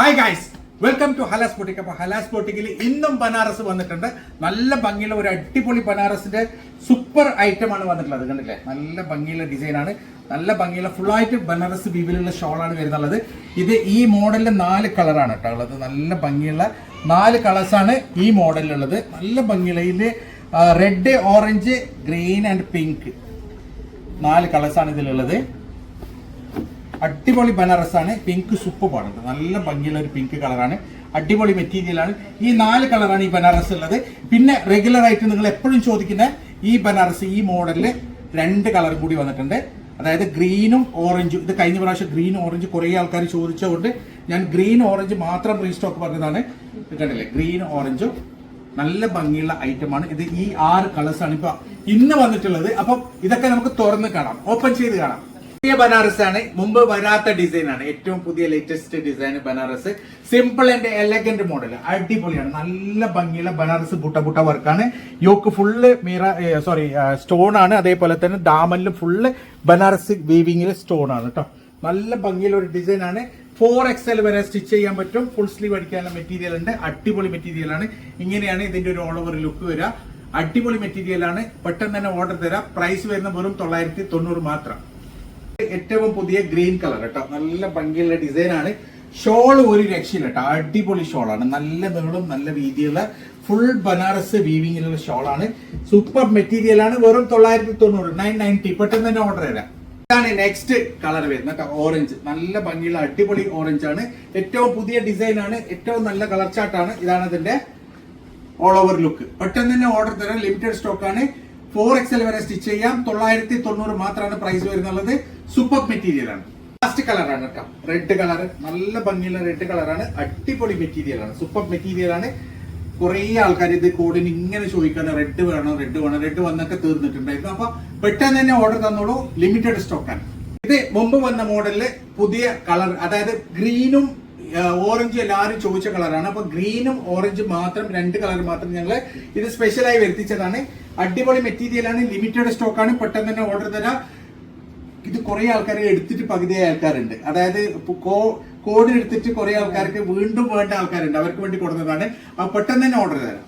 Hi guys welcome to Halas boutique അപ്പൊ ഹലാസ് ബോട്ടിക്കിൽ ഇന്നും ബനാറസ് വന്നിട്ടുണ്ട്. നല്ല ഭംഗിയുള്ള ഒരു അടിപൊളി ബനാറസിന്റെ സൂപ്പർ ഐറ്റം ആണ് വന്നിട്ടുള്ളത്. കണ്ടില്ലേ? നല്ല ഭംഗിയുള്ള ഡിസൈൻ ആണ്. നല്ല ഭംഗിയുള്ള ഫുൾ ആയിട്ട് ബനാറസ് ബീവിലുള്ള ഷോളാണ് വരുന്നുള്ളത്. ഇത് ഈ മോഡലിൽ നാല് കളറാണ് കേട്ടോ ഉള്ളത്. നല്ല ഭംഗിയുള്ള നാല് കളേഴ്സാണ് ഈ മോഡലിലുള്ളത്. നല്ല ഭംഗിയുള്ള red orange green and pink നാല് കളേഴ്സാണ് ഇതിലുള്ളത്. അടിപൊളി ബനാറസാണ്. പിങ്ക് സൂപ്പറാണ് നല്ല ഭംഗിയുള്ള ഒരു പിങ്ക് കളറാണ്. അടിപൊളി മെറ്റീരിയലാണ്. ഈ നാല് കളറാണ് ഈ ബനാറസ് ഉള്ളത്. പിന്നെ റെഗുലർ ആയിട്ട് നിങ്ങൾ എപ്പോഴും ചോദിക്കുന്ന ഈ ബനാറസ് ഈ മോഡലിൽ രണ്ട് കളർ കൂടി വന്നിട്ടുണ്ട്. അതായത് ഗ്രീനും ഓറഞ്ചും. ഇത് കഴിഞ്ഞ പ്രാവശ്യം ഗ്രീൻ ഓറഞ്ച് കുറേ ആൾക്കാർ ചോദിച്ചതുകൊണ്ട് ഞാൻ ഗ്രീൻ ഓറഞ്ച് മാത്രം റീസ്റ്റോക്ക് പറഞ്ഞതാണ്. കണ്ടില്ലേ? ഗ്രീൻ ഓറഞ്ചും നല്ല ഭംഗിയുള്ള ഐറ്റമാണ്. ഇത് ഈ ആറ് കളേഴ്സാണ് ഇപ്പൊ ഇന്ന് വന്നിട്ടുള്ളത്. അപ്പം ഇതൊക്കെ നമുക്ക് തുറന്ന് കാണാം. ഓപ്പൺ ചെയ്ത് കാണാം. പുതിയ ബനാറസ് ആണ് മുമ്പ് വരാത്ത ഡിസൈൻ ആണ് ഏറ്റവും പുതിയ latest design Banaras. Simple and elegant model അടിപൊളിയാണ്. നല്ല ഭംഗിയുള്ള ബനാറസ് ബുട്ട ബുട്ട വർക്കാണ്. യോക്ക് ഫുള്ള് മീറ സോറി സ്റ്റോൺ ആണ്. അതേപോലെ തന്നെ ദാമനിലും ഫുള്ള് ബനാറസ് വീവിംഗിൽ സ്റ്റോൺ ആണ് കേട്ടോ നല്ല ഭംഗിയുള്ള ഒരു ഡിസൈൻ ആണ്. ഫോർ എക്സൽ വരെ സ്റ്റിച്ച് ചെയ്യാൻ പറ്റും. ഫുൾ സ്ലീവ് അടിക്കാനുള്ള മെറ്റീരിയൽ ഉണ്ട്. അടിപൊളി മെറ്റീരിയൽ ആണ്. ഇങ്ങനെയാണ് ഇതിന്റെ ഒരു ഓൾ ഓവർ ലുക്ക് വരിക അടിപൊളി മെറ്റീരിയൽ ആണ്. പെട്ടെന്ന് തന്നെ ഓർഡർ തരാം. പ്രൈസ് വരുന്ന വെറും തൊള്ളായിരത്തി തൊണ്ണൂറ് മാത്രം. ഏറ്റവും പുതിയ ഗ്രീൻ കളർ കേട്ടോ. നല്ല ഭംഗിയുള്ള ഡിസൈൻ ആണ്. ഷോൾ ഒരു രക്ഷയില്ല കേട്ടോ. അടിപൊളി ഷോൾ ആണ്. നല്ല നീളും നല്ല വീതിയുള്ള ഫുൾ ബനാറസ് വീവിങ്ങിലുള്ള ആണ്. സൂപ്പർ മെറ്റീരിയൽ ആണ്. വെറും തൊള്ളായിരത്തി തൊണ്ണൂറ് നയൻ നയന്റി പെട്ടെന്ന് തന്നെ ഓർഡർ തരാം ഇതാണ് നെക്സ്റ്റ് കളർ വരുന്നത് ഓറഞ്ച് നല്ല ഭംഗിയുള്ള അടിപൊളി ഓറഞ്ച് ആണ്. ഏറ്റവും പുതിയ ഡിസൈൻ ആണ്. ഏറ്റവും നല്ല കളർ ചാർട്ടാണ് ഇതാണ് അതിന്റെ ഓൾ ഓവർ ലുക്ക് പെട്ടെന്ന് തന്നെ ഓർഡർ തരാം. ലിമിറ്റഡ് സ്റ്റോക്ക് ആണ്. ഫോർ എക്സൽ വരെ സ്റ്റിച്ച് ചെയ്യാം. തൊള്ളായിരത്തി തൊണ്ണൂറ് മാത്രമാണ് പ്രൈസ് വരുന്നുള്ളത് സൂപ്പർ മെറ്റീരിയലാണ് ലാസ്റ്റ് കളറാണ് കേട്ടോ. റെഡ് കളർ നല്ല ഭംഗിയുള്ള റെഡ് കളറാണ് അടിപൊളി മെറ്റീരിയലാണ് സൂപ്പർ മെറ്റീരിയലാണ് കുറേ ആൾക്കാർ ഇത് കോഡിന് ഇങ്ങനെ ചോദിക്കാണ് റെഡ് വേണം? റെഡ് വേണം? റെഡ് വന്നൊക്കെ തീർന്നിട്ടുണ്ടായിരുന്നു. അപ്പൊ പെട്ടെന്ന് തന്നെ ഓർഡർ തന്നോളൂ. ലിമിറ്റഡ് സ്റ്റോക്കാണ് ഇത് മുമ്പ് വന്ന മോഡലിൽ പുതിയ കളർ അതായത് ഗ്രീനും ഓറഞ്ചും എല്ലാവരും ചോദിച്ച കളറാണ് അപ്പൊ ഗ്രീനും ഓറഞ്ചും മാത്രം രണ്ട് കളർ മാത്രം ഞങ്ങൾ ഇത് സ്പെഷ്യലായി വരുത്തിച്ചതാണ്. അടിപൊളി മെറ്റീരിയലാണ് ലിമിറ്റഡ് സ്റ്റോക്കാണ് പെട്ടെന്ന് തന്നെ ഓർഡർ തരാം. ഇത് കുറെ ആൾക്കാരെ എടുത്തിട്ട് പകുതിയായ ആൾക്കാരുണ്ട്. അതായത് കോഡ് എടുത്തിട്ട് കുറെ ആൾക്കാർക്ക് വീണ്ടും വേണ്ട ആൾക്കാരുണ്ട്. അവർക്ക് വേണ്ടി കൊടുത്തതാണ് അപ്പൊ പെട്ടെന്ന് തന്നെ ഓർഡർ തരാം.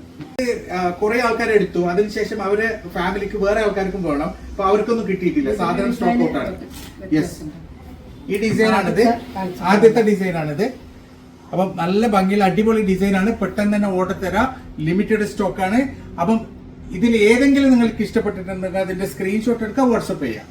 കുറെ ആൾക്കാർ എടുത്തു. അതിനുശേഷം അവരെ ഫാമിലിക്ക് വേറെ ആൾക്കാർക്കും വേണം. അപ്പൊ അവർക്കൊന്നും കിട്ടിയിട്ടില്ല. സാധനം സ്റ്റോക്ക് ഔട്ട് ആണ്. യെസ് ഈ ഡിസൈൻ ആണിത്. ആദ്യത്തെ ഡിസൈൻ ആണിത്. അപ്പം നല്ല ഭംഗിയിൽ അടിപൊളി ഡിസൈൻ ആണ്. പെട്ടെന്ന് തന്നെ ഓർഡർ തരാം. ലിമിറ്റഡ് സ്റ്റോക്ക് ആണ്. അപ്പം ഇതിൽ ഏതെങ്കിലും നിങ്ങൾക്ക് ഇഷ്ടപ്പെട്ടിട്ടുണ്ടെങ്കിൽ അതിന്റെ സ്ക്രീൻഷോട്ട് എടുക്കുക വാട്സപ്പ് ചെയ്യാം.